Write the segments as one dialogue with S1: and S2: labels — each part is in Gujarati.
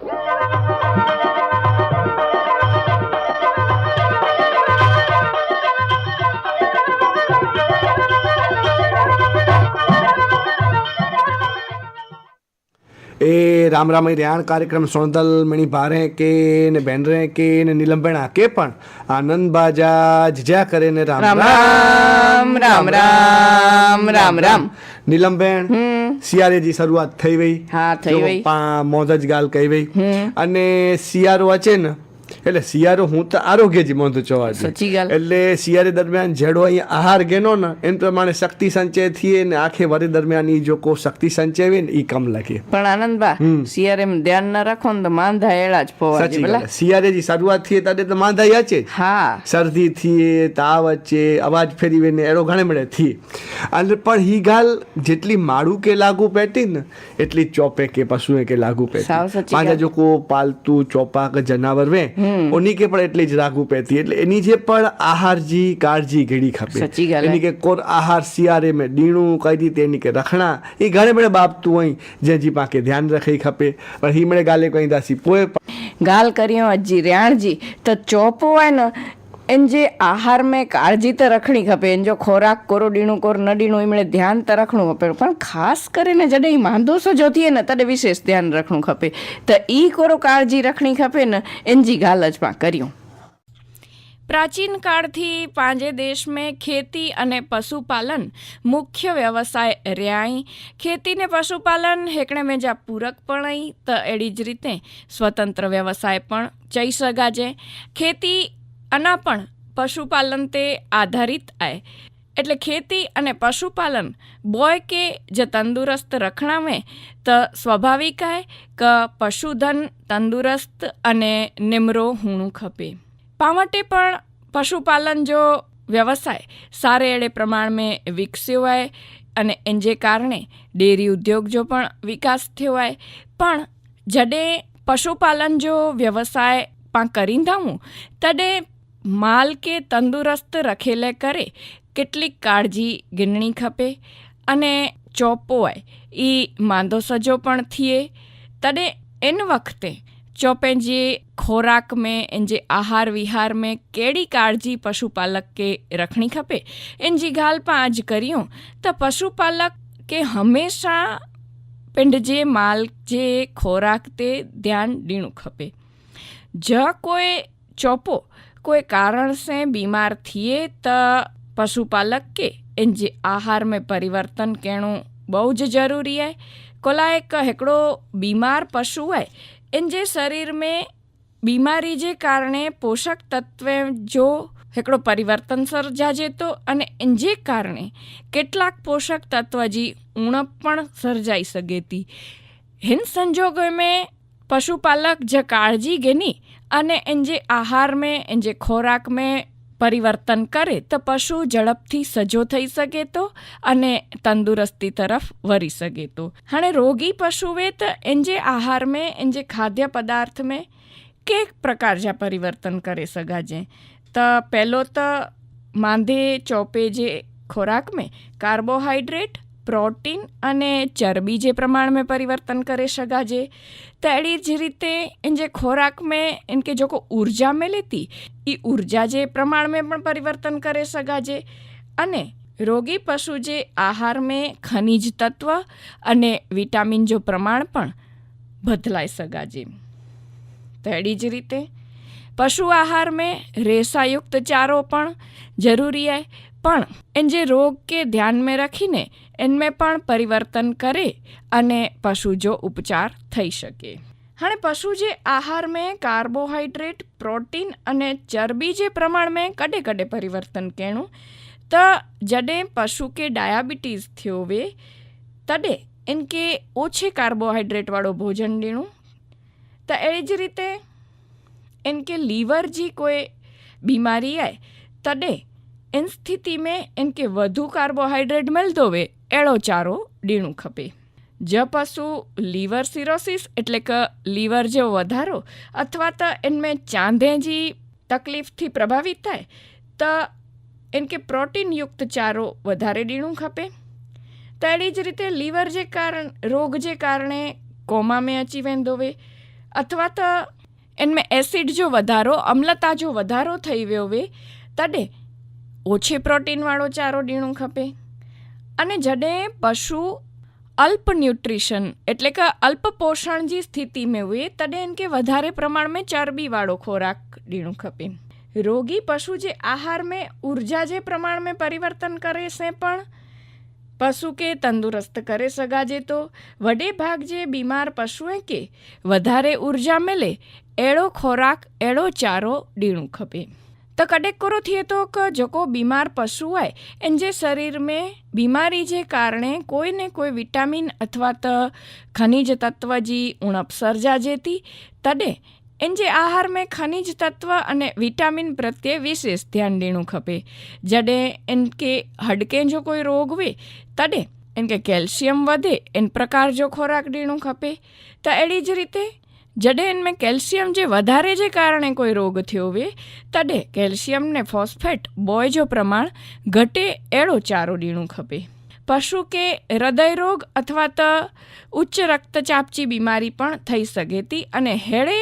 S1: એ રામ રામ રેહાણ કાર્યક્રમ સોનદલ મણી ભારે કે ને બેનરે કે ને નીલમબેણા કે પણ આનંદ બાજા જજા કરે ને રામ
S2: રામ રામ રામ રામ રામ રામ
S1: નીલમબેન શિયાળેજી શરૂઆત થઈ ગઈ
S2: હા, થઈ
S1: જો
S2: ગઈ.
S1: મોજ જ ગાલ કહી ગઈ અને શિયાળો અચે ને એટલે શિયાળો હું તો આરોગ્ય મોંધું ચોવા
S2: સાચી
S1: એટલે શિયાળે દરમિયાન જેડો અહીંયા આહાર ગેનો ને એમ પ્રમાણે શક્તિ સંચય થઈએ ને આખે વરે દરમિયાન ઈ જો કો શક્તિ સંચય હોય ને ઈ કમ લાગે.
S2: પણ આનંદબા શિયાળે ધ્યાન ના રાખો ને તો માંધા એળા જ પોવા
S1: સાચી
S2: શિયાળે
S1: વાત શરૂઆત થઈએ ત્યારે તો માંધા યા છે
S2: હા.
S1: શરદી થઈએ તાવ છે અવાજ ફેરી વેને એડો ઘણે મળે થી અને પણ હી ગાલ જેટલી માળું કે લાગુ પેટી ને એટલી ચોપે કે પશુએ કે લાગુ પેટી. પાંજા જો કો પાલતુ ચોપા કે જનાવર વે ઓની કે પણ એટલી જ રાખવું પહેતી એટલે એની જે પણ આહારજી કાળજી ઘડી ખપે. એની કે કોર આહાર સિયારે મેં ડીણું કઈ રીતે એની કે રખણા. એ ઘણે મળે બાબતું હોય જે જી પાકે ધ્યાન રખી ખપે. પણ હી મળે ગાલે કઈ દાસી પોએ
S2: ગાલ કર્યો અજી રેણજી. તો ચોપો હોય ને એન જે આહાર મેં કાળજી તો રખણી ખપે. એન જો ખોરાક કોરો, ડીણું કોર, ન ડીણું, એમણે ધ્યાન તો રખણું ખપે. પણ ખાસ કરીને જડે એ માંદો સો થઈએ ને, તડે વિશેષ ધ્યાન રખણું ખપે. તો એ કોરો કાળજી રખણી ખપે ને એનજી ગાલજમાં માં કર્યું. પ્રાચીન કાળથી પાંજે દેશમાં ખેતી અને પશુપાલન મુખ્ય વ્યવસાય રહ્યા ખેતી ને પશુપાલન હેકણે મેજા પૂરક પણ તો એડી જ રીતે સ્વતંત્ર વ્યવસાય પણ જઈ શકાજે ખેતી અના પણ પશુપાલન તે આધારિત આય. એટલે ખેતી અને પશુપાલન બોય કે જે તંદુરસ્ત રખણાવે તો સ્વાભાવિક આય કે પશુધન તંદુરસ્ત અને નિમરો હુણું ખપે. પાવટે પણ પશુપાલન જો વ્યવસાય સારે એડે પ્રમાણમાં વિકસ્યો હોય અને જે કારણે ડેરી ઉદ્યોગ જો પણ વિકાસ થયો હોય પણ જડે પશુપાલન જો વ્યવસાય પા કરી હું તડે માલ કે તંદુરસ્ત રખેલે કરે કેટલીક કાળજી ગિનણી ખપે અને ચોપો હોય એ માંદો સજો પણ થઈએ તડે એન વખતે ચોપે જે ખોરાક में એન જે આહાર વિહાર में કેડી કાળજી પશુપાલક કે રખણી ખપે એન जी ॻाल्हि पां अॼु करियूं त पशुपालक के हमेशा पिंड जे माल जे ખોરાક તે ધ્યાન ॾियणो खपे જ કોઈ ચોપો કોઈ कारण से बीमार थिए त पशुपालक के इन जे आहार में परिवर्तन करणो બહુ જ ज़रूरी आहे कोला हिकु हिकिड़ो बीमार पशु आहे इन जे शरीर में बीमारी जे કારણે પોષક તત્વ જો हिकिड़ो परिवर्तन सर्जाजे थो અને इन जे કારણે કેટલાક પોષક તત્વ जी ઉણપ પણ સર્જાઈ સઘे थी हिन संजोगों में पशुपालक जो काळजी घेनी અને એનજે આહાર મેં, એનજે ખોરાક મેં પરિવર્તન કરે, તો પશુ ઝડપથી સજો થઈ શકે તો અને તંદુરસ્તી તરફ વરી શકે તો. હાણે રોગી પશુએ તો એનજે આહાર મેં, એનજે ખાદ્ય પદાર્થ મેં કેક પ્રકાર જા પરિવર્તન કરે સગાજે તો પહેલો તો માંધે ચોપે જે ખોરાક મેં, કાર્બોહાઈડ્રેટ પ્રોટીન અને ચરબી જે પ્રમાણ में परिवर्तन करे सघाजे त अहिड़ी જ રીતે इन जे ખોરાક में इनके जेको ऊर्जा मिले थी એ ઊર્જા જે પ્રમાણ में પણ પરિવર્તન કરે સઘાજે અને રોગી પશુ જે આહાર में ખનિજ તત્વ અને વિટામિન જો પ્રમાણ પણ બદલાઈ સઘાજે તો અડી જ રીતે પશુ આહાર में રેસાયુક્ત ચારો પણ જરૂરી आहे પણ એનજે રોગ કે ધ્યાનમાં રાખીને એનમે પણ પરિવર્તન કરે અને પશુ જો ઉપચાર થઈ શકે. હાણે પશુ જે આહાર મેં, કાર્બોહાઈડ્રેટ, પ્રોટીન અને ચરબી જે પ્રમાણ મેં કડે કડે પરિવર્તન કેણું, તો જડે પશુ કે ડાયાબિટીસ થયો વે, તડે એનકે ઓછે કાર્બોહાઈડ્રેટવાળો ભોજન દેણું તો એ જ રીતે એનકે લીવર જે કોઈ બીમારી આય, તડે इन स्थिति में इनके वधू कार्बोहाइड्रेट मिलंदो वे अहिड़ो चारो ॾियणो खपे ज पशु लीवर सिरोसिस એટલે કે લીવર જો વધારો અથવા તો इनमें चांदे जी તકલીફથી પ્રભાવિત થાય તો इनके પ્રોટીન યુક્ત ચારો વધારે ॾियणो खपे त अहिड़ी જ રીતે લીવર जे कारण रोग जे કારણે કોમા में अची वेंदो वे અથવા તો इनमें एसिड जो વધારો અમ્લતા જો વધારો થઈ वियो वे तॾहिं ઓછે પ્રોટીનવાળો ચારો ડીણું ખપે. અને જડે પશુ અલ્પ ન્યુટ્રિશન એટલે કે અલ્પ પોષણ જે સ્થિતિ મેં હોય તડે એમ કે વધારે પ્રમાણમાં ચરબીવાળો ખોરાક ડીણું ખપે. રોગી પશુ જે આહાર મેં ઊર્જા જે પ્રમાણમાં પરિવર્તન કરે છે પણ, પશુ કે તંદુરસ્ત કરે સગાજે તો, વડે ભાગ જે બીમાર પશુએ કે, વધારે ઊર્જા મેલે એળો ખોરાક, એળો ચારો ડીણું ખપે. खपे त कॾहिं कहिड़ो थिए थो की जेको बीमार पशु आहे इन जे शरीर में बीमारी जे कारणे कोई न कोई विटामिन अथवा त खनिज तत्व जी उणप सर्जाजे थी तॾहिं इन जे आहार में खनिज तत्व अने विटामिन प्रत्ये विशेष ध्यानु ॾियणो खपे जॾहिं इनखे हॾके जो कोई रोग हुए तॾहिं इनखे कैल्शियम वधे इन प्रकार जो खुराक ॾियणो खपे त अहिड़ी ज રીતે જડે ઇનમે કેલ્શિયમ જે વધારે जे કારણે કોઈ રોગ થયો હોય તડે કેલ્શિયમને ફોસ્ફેટ બોય જો પ્રમાણ ઘટે એળો ચારો દીણું ખપે પશુ કે હૃદયરોગ અથવા તો ઉચ્ચ રક્તચાપચી બીમારી પણ થઈ શકે હતી અને હેળે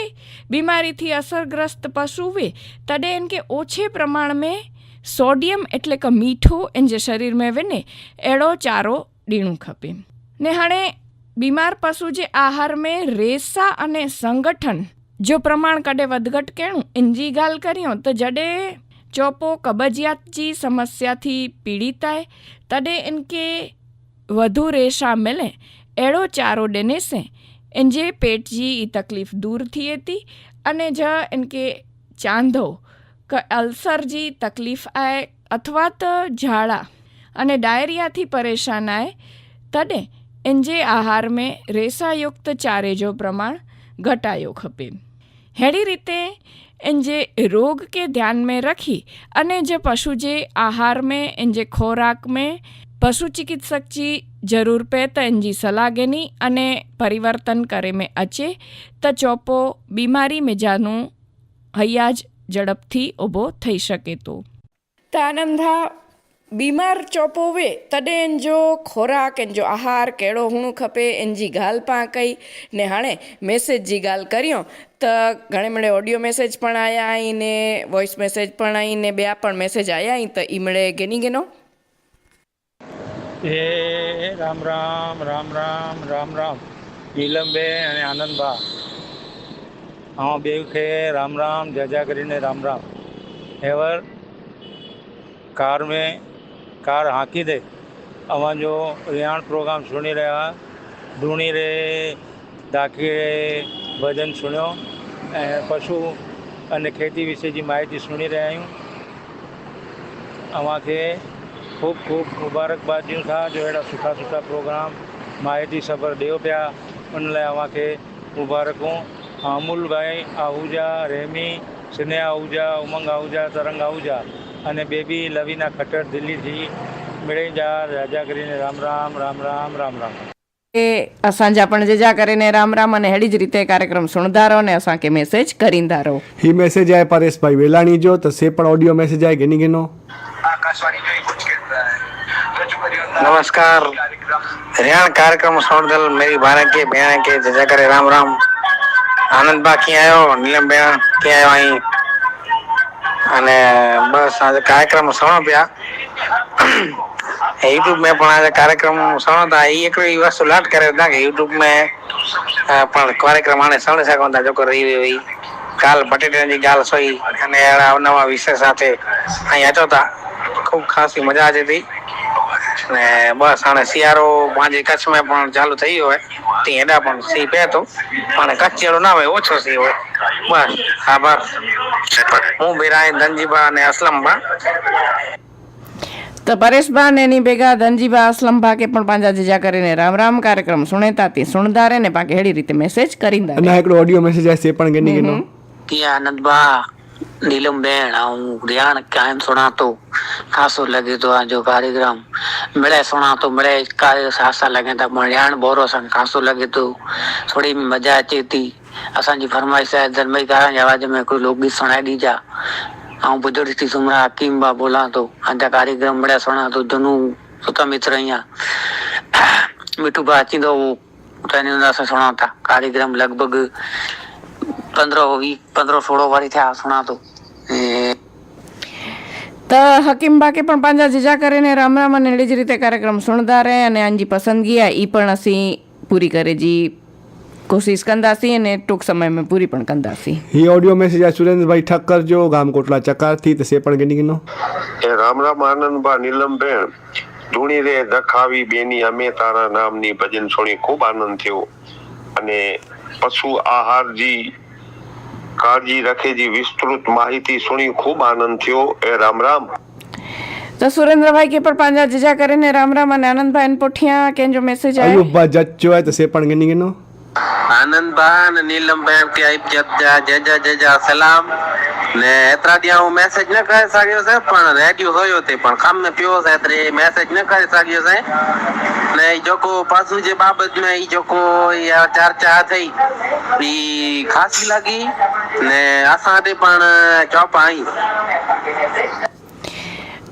S2: બીમારીથી અસરગ્રસ્ત પશુ હોય તડે એમ કે ઓછે પ્રમાણ મેં સોડિયમ એટલે કે મીઠું એન જે શરીરમાં વેને એળો ચારો દીણું ખપે ને હાણે બીમાર પશુ જે આહાર મેં રેસા અને સંગઠન, જો પ્રમાણ કડે વધઘટ કેણું ઇંજીગાલ કર્યો, તો જડે ચોપો કબજિયાતજી સમસ્યાથી પીડિતાય, તડે ઇનકે વધુ રેશા મિલે, એળો ચારો ડેનેસે જે પેટજી એ તકલીફ દૂર થઈ હતી અને જ ઇનકે ચાંધો, કે અલ્સરજી તકલીફ આય, અથવા તો ઝાડા, અને ડાયરિયાથી પરેશાન આય, તડે इनजे आहार में रेसायुक्त चारे जो प्रमाण घटायो खपे अहिड़ी रीते इनजे रोग खे ध्यान में रखी अने जे पशु जे आहार में इनजे ख़ोराक में पशु चिकित्सक जी ज़रूरु पए त इन जी सलाह ॾिनी अने परिवर्तन करे में अचे त चोपो बीमारी में जानू हयाज झड़प थी उभो थी सघे थो त आनंदा બીમાર ચોપોવે તડે એનજો ખોરાક એનજો આહાર કેળો હુણું ખપે એનજી ગાલ પાં કઈ. ને હાણે મેસેજ જી ગાલ કર્યો, તો ઘણે મળે ઓડિયો મેસેજ પણ આવ્યા આઈને વોઇસ મેસેજ પણ આવીને બે પણ મેસેજ આવ્યા અહીં તો એ મળે ગેની ગેનો?
S3: હે રામ રામ રામ રામ રામ રામ. નીલમબે અને આનંદભા હા બેવ કે રામ રામ જજા કરીને રામ રામ. એવર કાર મેં કાર હાંકી દે અવાજો રિયાણ પ્રોગ્રામ સુણી રહ્યા ધૂણી રે દાખી રે ભજન સુણ્યો ऐं પશુ અને ખેતી વિશેની માહિતી સુણી રહ્યા आहियूं अव्हांखे ख़ूब ख़ूब मुबारकबादियूं था जो अहिड़ा सुठा सुठा प्रोग्राम माहिती सफ़र ॾियो पिया उन लाइ अव्हांखे मुबारकूं अमूल भाई आहूजा रेमी स्नेहा आहूजा उमंग आहूजा तरंग आहूजा અને બેબી લવીના ખટર દિલ્હીથી મેળવી જા રાજા કરીને રામ રામ રામ રામ રામ રામ.
S2: એ અસાંજ આપણે જજા કરીને રામ રામ અને હેડી જ રીતે કાર્યક્રમ સુણધારો અને અસાંકે મેસેજ કરીંધારો.
S1: હી મેસેજ આય પરેશભાઈ વેલાણી જો તો સે પણ ઓડિયો મેસેજ આય ગેની ગેનો
S4: આકાશવાણી જોઈ કુછ કહેતા હે નમસ્કાર. હરિયાણ કાર્યક્રમ સુણધલ મેરી બાને કે બહેણ કે જજા કરે રામ રામ. આનંદ બા ક્યાં આવ્યો નીલમ બહેણ ક્યાં આવ્યો અહીં? અને બસ આજે કાર્યક્રમ સણો પિયા યુટ્યુબ में પણ આજે કાર્યક્રમ સણો તા એ એક વસ્તુ લાટ કરે હતા કે યુટ્યુબ અ, પણ કાર્યક્રમ આને સણ શકો તા જો રહી રહી કાલ બટેટાની ગાલ સોઈ અને નવા વિષય સાથે અહીંયા હતો ખૂબ ખાસી મજા આવી હતી. ને બસ આને શિયાળો પાંજે કચ્છમાં પણ ચાલુ થઈ હોય. તે એડા પણ સી પહેતો. પણ કચ્છ જેડો ના હોય ઓછો સી હોય. બસ આભાર. હું બિરાય ધનજીભા અને અસલમબા
S2: તો પરેશભા ને એની ભેગા ધનજીભા અસલમભા કે પણ પાંજા જીજા કરીને રામ રામ કાર્યક્રમ સુણેતાથી સુણધારે ને પાકે હેડી રીતે મેસેજ કરી
S1: દે અને એકડો ઓડિયો મેસેજ આ સે પણ ગની ગનો
S4: કે આનંદભા नीलम નીલમ બેન હું कायम કાયમ સુણાતો ખાસો લગી તો આ कार्यक्रम કાર્યક્રમ મળે સુણાતો મળે कार्य સાસા લગે त પણ યાણ બોરો सन खासो लॻे थो थोरी मज़ा अचे थी असांजी फरमाइश आहे धर्मई कारण जे आवाज़ में हिकिड़ो लोकगीत सुणाए ॾिजा ऐं बुजुर्ग थी सुमरा हकीम बा बोला थो अञा कार्यक्रम मिड़े सुणा थो दुनू सुत मित्र ईअं मिठू भा अची थो उहो त सुणा था कार्यक्रम लॻभॻि पंद्रह पंद्रह सोलह वारी थे सुना
S2: तो તો. હકીમ બાકી પણ પાંજા જીજા કરીને રામ રામ અને એડી જ રીતે કાર્યક્રમ સુણદારે અને આંજી પસંદગીયા એ પણ અસી પૂરી કરે જી. કોશિશ કંદાસી અને ટૂંક સમયમાં પૂરી પણ કંદાસી.
S1: એ ઓડિયો મેસેજ આ સુરેન્દ્રભાઈ ઠક્કર જો ગામ કોટલા ચકારથી તો સે પણ ગણી
S5: એ રામ રામ આનંદબા નીલમબેન ધૂણી રે દખાવી બેની અમે તારા નામની ભજન સોણી ખૂબ આનંદ થયો. અને પશુ આહારજી કાળજી રખેજી વિસ્તૃત માહિતી સુણી ખૂબ આનંદ થયો. એ રામ રામ.
S2: તો સુરેન્દ્રભાઈ કે પણ પાંજા જીજા કરીને રામ રામ અને આનંદભાઈ પોઠિયા કે જો મેસેજ આવ્યો
S1: અયુબભાઈ જચ્ચો હોય તો સે પણ ગની ગનો
S4: આનંદભાઈ અને નીલમભાઈ કે જજા જજા જજા સલામ. ને એતરા દિયા હું મેસેજ ન કરી શક્યો છે પણ રેડિયો હોયો તે પણ કામ ને પીવો છે એટલે મેસેજ ન કરી શક્યો છે. ને ઈ જોકો પાછું જે બાબત મેં ઈ જોકો ચર્ચા થઈ ઈ ખાસી લાગી. ને અસાંતે પણ ચોપા आई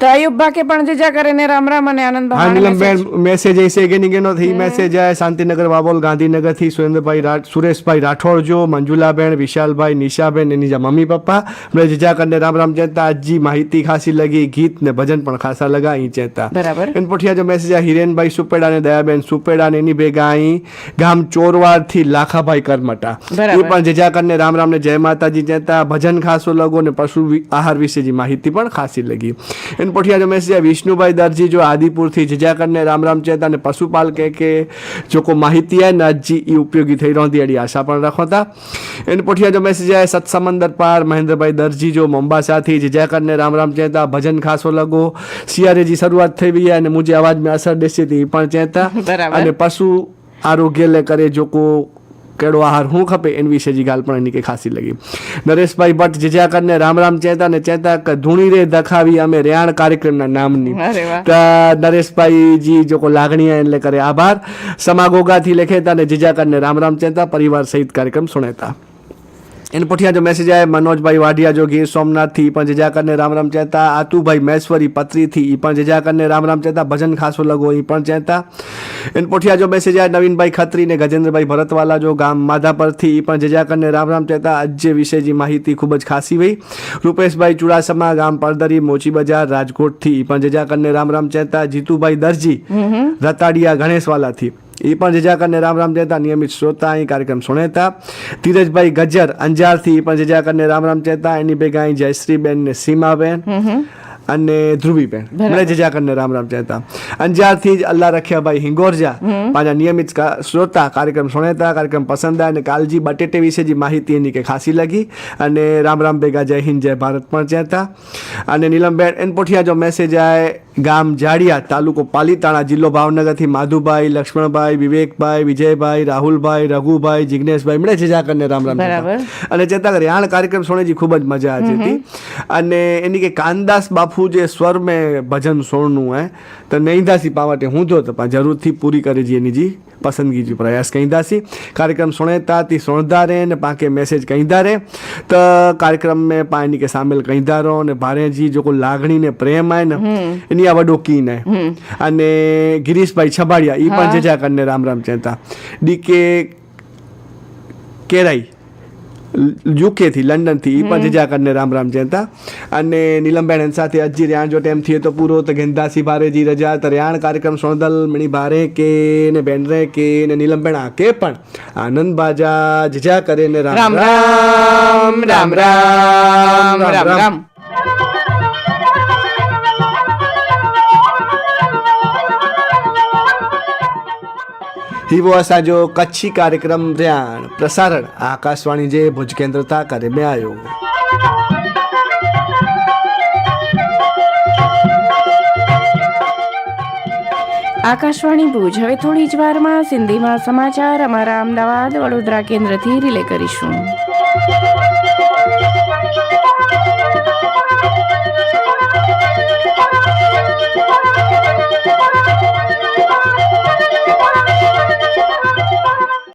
S2: તો અયુબ બાકે પણ જીજા કરીને રામ રામ અને
S1: હા
S2: આનંદભાઈ
S1: નીલમબેન મેસેજ અહીં છે ગણી ગીનો થી મેસેજ આય શાંતિનગર વાબોલ ગાંધીનગરથી સુરેન્દ્રભાઈ રાઠ સુરેશભાઈ રાઠોડ જો મંજુલાબેન વિશાલભાઈ નિશાબેન એની જા મમ્મી પપ્પા. મેં જીજા કરીને રામ રામ ચેતા આજી માહિતી ખાસી લગી ગીત ને ભજન પણ ખાસા લગા અહીં ચેતા.
S2: બરાબર.
S1: એન પોઠિયા જો મેસેજ આ હિરેનભાઈ સુપેડા ને દયાબેન સુપેડા ને એની ભેગા અહીં ગામ ચોરવાડથી લાખાભાઈ કરમટા. એ પણ જીજા કરીને રામ રામ ને જય માતાજી ચેતા ભજન ખાસો લગો ને પશુ આહાર વિશે જે માહિતી પણ ખાસી લગી. એન પોઠિયા રમેશજી વિષ્ણુભાઈ દરજી જો આદિપુરથી જજાકરને રામ રામ ચેતા અને પશુપાલ કે કે જોકો માહિતીયા નાથજી એ ઉપયોગી થઈ રોંધી એડી આશા પણ રાખો હતા એને પોઠિયા રમેશજી સત્સમંદર પાર મહેન્દ્રભાઈ દરજી જો મોમ્બાસાથી જજાકરને રામ રામ ચેતા ભજન ખાસો લગો. સિયારેજી શરૂઆત થઈ ગઈ અને મુજે અવાજ મેં અસર દેશે તે પણ ચેતા. અને પશુ આરોગ્ય લે કરે જોકો કેળો આહાર શું ખપે એની વિશે જી ગાલ પણ એની કંઈ ખાસી લગી. નરેશભાઈ ભટ્ટ જીજાકરને રામ રામ ચેતા ને ચેતા કે ધૂણી રે દખાવી અમે રેહાણ કાર્યક્રમના નામની. નરેશભાઈ જી જો કો લાગણી હે એટલે કરે આભાર. સમાગોગાથી લખેતા ને જીજાકરને રામ રામ ચેતા પરિવાર સહિત કાર્યક્રમ સુનેતા એને પોઠિયા જો મેસેજ આવે મનોજભાઈ વાડિયા જો ગીર સોમનાથથી પણ જજા કરને રામ રામ ચેતા આતુભાઈ મહેશ્વરી પત્રીથી એ પણ જજા કરને રામ રામ ચેતા ભજન ખાસો લગો ઈ પણ ચેતા એને પોઠિયા જો મેસેજ આવે નવીનભાઈ ખત્રી ને ગજેન્દ્રભાઈ ભરતવાલા જો ગામ માધાપરથી ઈ પણ જજા કરને રામ રામ ચેતા આજે વિશેજી માહિતી ખૂબ જ ખાસી વઈ રૂપેશભાઈ ચુડાસમા ગામ પરદરી મોચી બજાર રાજકોટથી એ પણ જજા કરને રામ રામ ચેતા જીતુભાઈ દરજી રતાડિયા ગણેશવાલાથી એ પણ જજા કરીને રામ રામ ચેતા નિયમિત શ્રોતા અહીં કાર્યક્રમ સુણેતા. ધીરજભાઈ ગજર અંજારથી એ પણ જજા કરીને રામ રામ ચેતા એની ભેગા અહીં જયશ્રીબેન ને સીમાબેન. અને ધ્રુવીબેન મને જજા કરીને રામ રામ કહેતા. અને જ્યારથી જ અલ્લાહ રખ્યાભાઈ હિંગોરજા પાછા નિયમિત શ્રોતા કાર્યક્રમ સુણેતા કાર્યક્રમ પસંદ અને કાલજી બટેટે વિશે જે માહિતી એની કે ખાસી લાગી. અને રામ રામ ભેગા જય હિન્દ જય ભારત પણ ચેતા અને નીલમબેન એન પોઠિયા જો મેસેજ આવે ગામ જાડિયા તાલુકો પાલીતાણા જિલ્લો ભાવનગરથી માધુભાઈ લક્ષ્મણભાઈ વિવેકભાઈ વિજયભાઈ રાહુલભાઈ રઘુભાઈ જિગ્નેશભાઈ મળે છે જા કરીને રામ રામ અને ચેતા કરી આણ કાર્યક્રમ સોણેજી ખૂબ જ મજા આવી હતી. અને એની કે કાનદાસ બાપુ मफूज स्वर में भजन सोड़णो आहे त न ईंदासीं पाण वटि हूंदो त पाण ज़रूरु थी पूरी करे जीअं जी पसंदिगी जो प्रयास कंदासीं कार्यक्रम सुणे था थी सुणंदा रहनि पाण खे मैसेज कंदा रहे त कार्यक्रम में पाण हिन खे शामिल कंदा रहनि भाणे जी जेको लाॻणी ने प्रेम आहे न इन जा वॾो कीन आहे अने गिरीश भाई छबाड़िया ई पंहिंजे जा कने राम राम चवनि था डी के केराई લંડનથી એ પણ જજા કરીને રામ રામ જયંતા અને નીલમબેન સાથે અજી રેણ જો ટેમ થયો તો પૂરો તો ગેંદાસી ભારે જી રજા તો રેણ કાર્યક્રમ સોણદલ મણી ભારે કે ને બેન રે કે ને નીલમબેન આ કે પણ આનંદ બાજા જજા કરે ને
S2: રામ રામ રામ રામ રામ. રામ.
S1: હિવો સાજો કચ્છી કાર્યક્રમ રહ્યા પ્રસારણ આકાશવાણી જે ભુજ કેન્દ્ર તા કરે મેં આવ્યો
S2: આકાશવાણી ભુજ હવે થોડી જ વારમાં સિંધીમાં સમાચાર, અમારા અમદાવાદ, વડોદરા કેન્દ્રથી રિલે કરીશું.